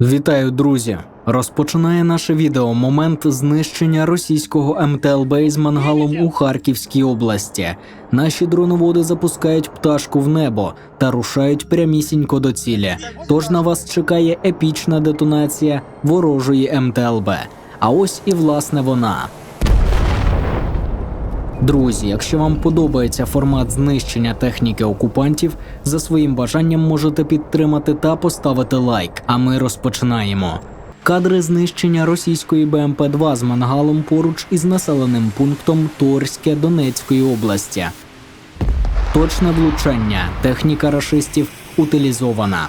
Вітаю, друзі! Розпочинає наше відео момент знищення російського МТЛБ із мангалом у Харківській області. Наші дроноводи запускають пташку в небо та рушають прямісінько до цілі. Тож на вас чекає епічна детонація ворожої МТЛБ. А ось і власне вона. Друзі, якщо вам подобається формат знищення техніки окупантів, за своїм бажанням можете підтримати та поставити лайк. А ми розпочинаємо. Кадри знищення російської БМП-2 з мангалом поруч із населеним пунктом Торське Донецької області. Точне влучання. Техніка рашистів утилізована.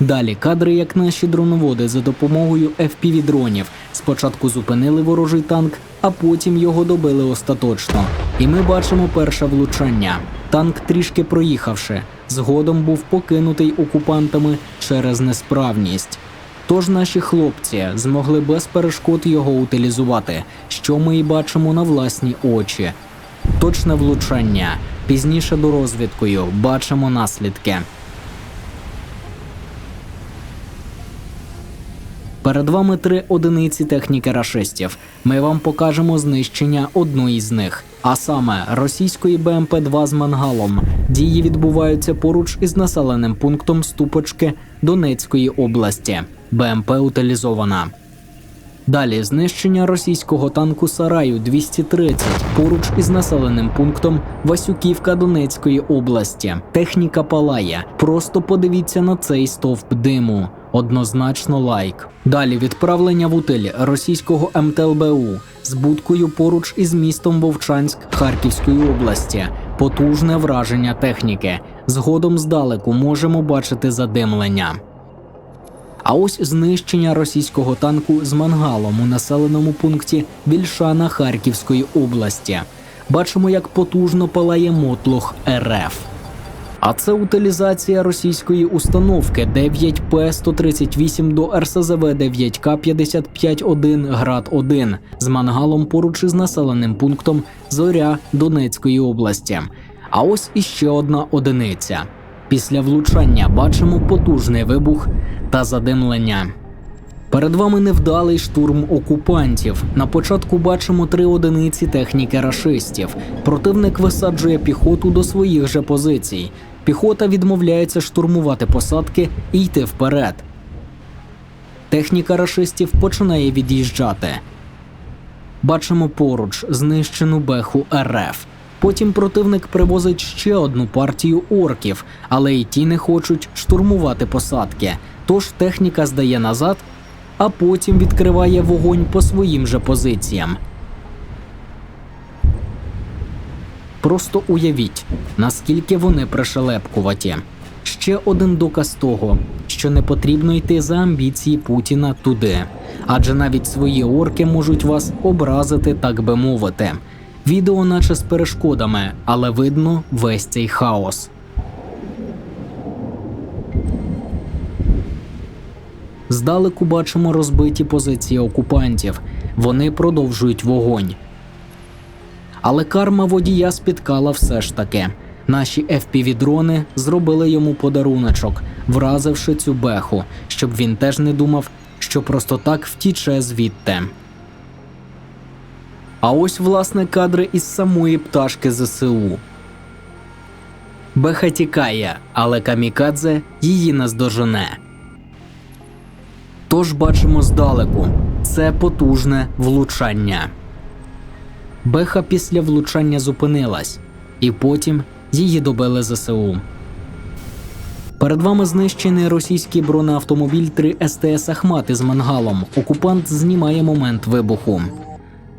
Далі кадри, як наші дроноводи за допомогою FPV-дронів спочатку зупинили ворожий танк, а потім його добили остаточно. І ми бачимо перше влучання. Танк трішки проїхавши, згодом був покинутий окупантами через несправність. Тож наші хлопці змогли без перешкод його утилізувати, що ми і бачимо на власні очі. Точне влучання. Пізніше до розвідкою бачимо наслідки. Перед вами три одиниці техніки рашистів. Ми вам покажемо знищення одної з них, а саме російської БМП-2 з мангалом. Дії відбуваються поруч із населеним пунктом Ступочки Донецької області. БМП утилізована. Далі знищення російського танку Сараю 230 поруч із населеним пунктом Васюківка Донецької області. Техніка палає. Просто подивіться на цей стовп диму. Однозначно лайк. Далі відправлення в утиль російського МТЛБУ з будкою поруч із містом Вовчанськ Харківської області. Потужне враження техніки. Згодом здалеку можемо бачити задимлення. А ось знищення російського танку з мангалом у населеному пункті Більшана Харківської області. Бачимо, як потужно палає мотлох РФ. А це утилізація російської установки 9П-138 до РСЗВ 9К-55-1 Град-1 з мангалом поруч із населеним пунктом Зоря Донецької області. А ось іще одна одиниця. Після влучання бачимо потужний вибух та задимлення. Перед вами невдалий штурм окупантів. На початку бачимо три одиниці техніки рашистів. Противник висаджує піхоту до своїх же позицій. Піхота відмовляється штурмувати посадки і йти вперед. Техніка рашистів починає від'їжджати. Бачимо поруч знищену беху РФ. Потім противник привозить ще одну партію орків, але й ті не хочуть штурмувати посадки. Тож техніка здає назад, а потім відкриває вогонь по своїм же позиціям. Просто уявіть, наскільки вони пришелепкуваті. Ще один доказ того, що не потрібно йти за амбіції Путіна туди, адже навіть свої орки можуть вас образити, так би мовити. Відео, наче з перешкодами, але видно весь цей хаос. Здалеку бачимо розбиті позиції окупантів. Вони продовжують вогонь. Але карма водія спіткала все ж таки. Наші FPV-дрони зробили йому подаруночок, вразивши цю беху, щоб він теж не думав, що просто так втіче звідти. А ось власне кадри із самої пташки ЗСУ. Беха тікає, але камікадзе її наздожене. Тож бачимо здалеку це потужне влучання. Беха після влучання зупинилась, і потім її добили ЗСУ. Перед вами знищений російський бронеавтомобіль 3 СТС Ахмат із мангалом. Окупант знімає момент вибуху.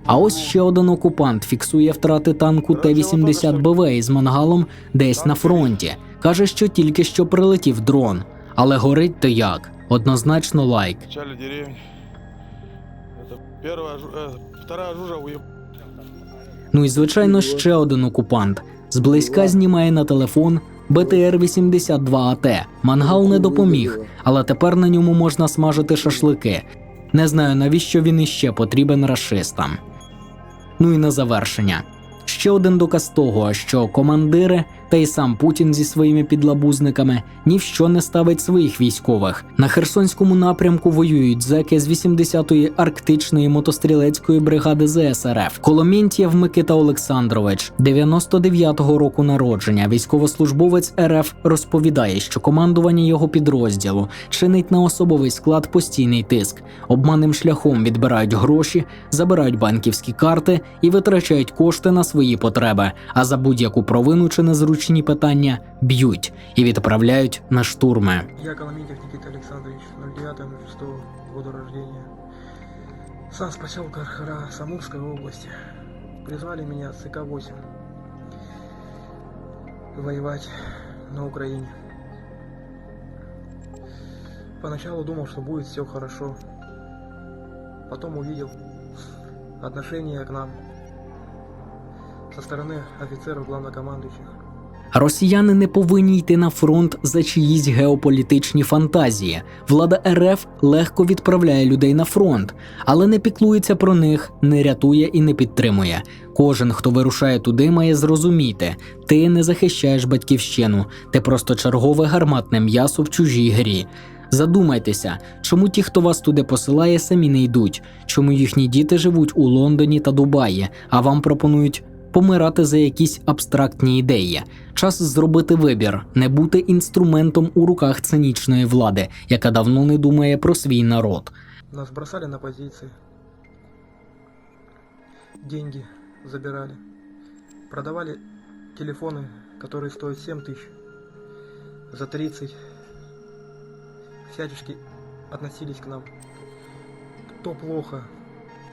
А ось ще один окупант фіксує втрати танку Т-80 БВ із мангалом десь на фронті. Каже, що тільки що прилетів дрон. Але горить то як? Однозначно лайк. Э. Ну і звичайно ще один окупант. Зблизька знімає на телефон БТР-82АТ. Мангал не допоміг, але тепер на ньому можна смажити шашлики. Не знаю навіщо він іще потрібен рашистам. Ну і на завершення. Ще один доказ того, що командири та й сам Путін зі своїми підлабузниками ні в що не ставить своїх військових. На Херсонському напрямку воюють зеки з 80-ї арктичної мотострілецької бригади ЗСРФ. Коломєнтєв Микита Олександрович, 99-го року народження, військовослужбовець РФ розповідає, що командування його підрозділу чинить на особовий склад постійний тиск, обманним шляхом відбирають гроші, забирають банківські карти і витрачають кошти на свої потреби. А за будь-яку провину чи незручні питання б'ють і відправляють на штурми. Я Коломитьев Никита Александрович, 09 06 года рождения. Сам с поселка Архара Самурской области. Призвали меня с СК-8 воевать на Украине. Поначалу думал, что будет все хорошо. Потом увидел отношение к нам со стороны офицеров главнокомандующих. Росіяни не повинні йти на фронт за чиїсь геополітичні фантазії. Влада РФ легко відправляє людей на фронт, але не піклується про них, не рятує і не підтримує. Кожен, хто вирушає туди, має зрозуміти: ти не захищаєш батьківщину, ти просто чергове гарматне м'ясо в чужій грі. Задумайтеся, чому ті, хто вас туди посилає, самі не йдуть, чому їхні діти живуть у Лондоні та Дубаї, а вам пропонують помирати за якісь абстрактні ідеї. Час зробити вибір, не бути інструментом у руках цинічної влади, яка давно не думає про свій народ. Нас бросали на позиции. Деньги забирали. Продавали телефоны, которые стоят 7 тысяч. За 30. Всячески относились к нам. Кто плохо,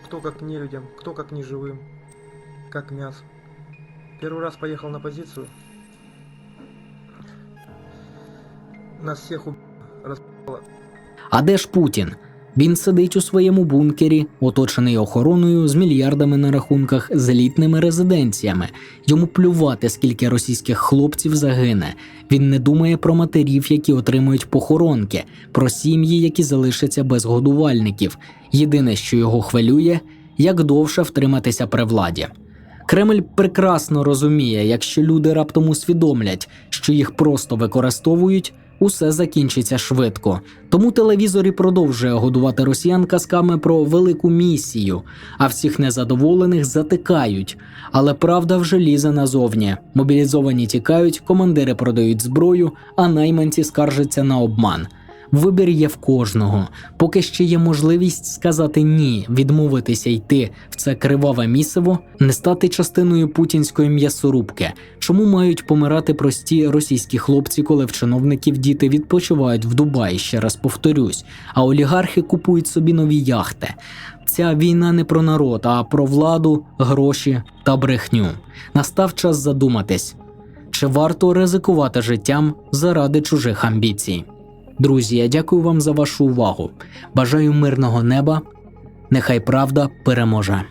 кто как к нелюдям, кто как к неживым, как к мясу. Первый раз поехал на позицию. Нас всех уб... А де ж Путін? Він сидить у своєму бункері, оточений охороною з мільярдами на рахунках з елітними резиденціями. Йому плювати, скільки російських хлопців загине. Він не думає про матерів, які отримують похоронки, про сім'ї, які залишаться без годувальників. Єдине, що його хвилює, як довше втриматися при владі. Кремль прекрасно розуміє, якщо люди раптом усвідомлять, що їх просто використовують, усе закінчиться швидко. Тому телевізор і продовжує годувати росіян казками про велику місію, а всіх незадоволених затикають. Але правда вже лізе назовні. Мобілізовані тікають, командири продають зброю, а найманці скаржаться на обман. Вибір є в кожного. Поки ще є можливість сказати ні, відмовитися йти в це криваве місиво, не стати частиною путінської м'ясорубки. Чому мають помирати прості російські хлопці, коли в чиновників діти відпочивають в Дубаї, ще раз повторюсь, а олігархи купують собі нові яхти. Ця війна не про народ, а про владу, гроші та брехню. Настав час задуматись, чи варто ризикувати життям заради чужих амбіцій. Друзі, я дякую вам за вашу увагу. Бажаю мирного неба. Нехай правда переможе.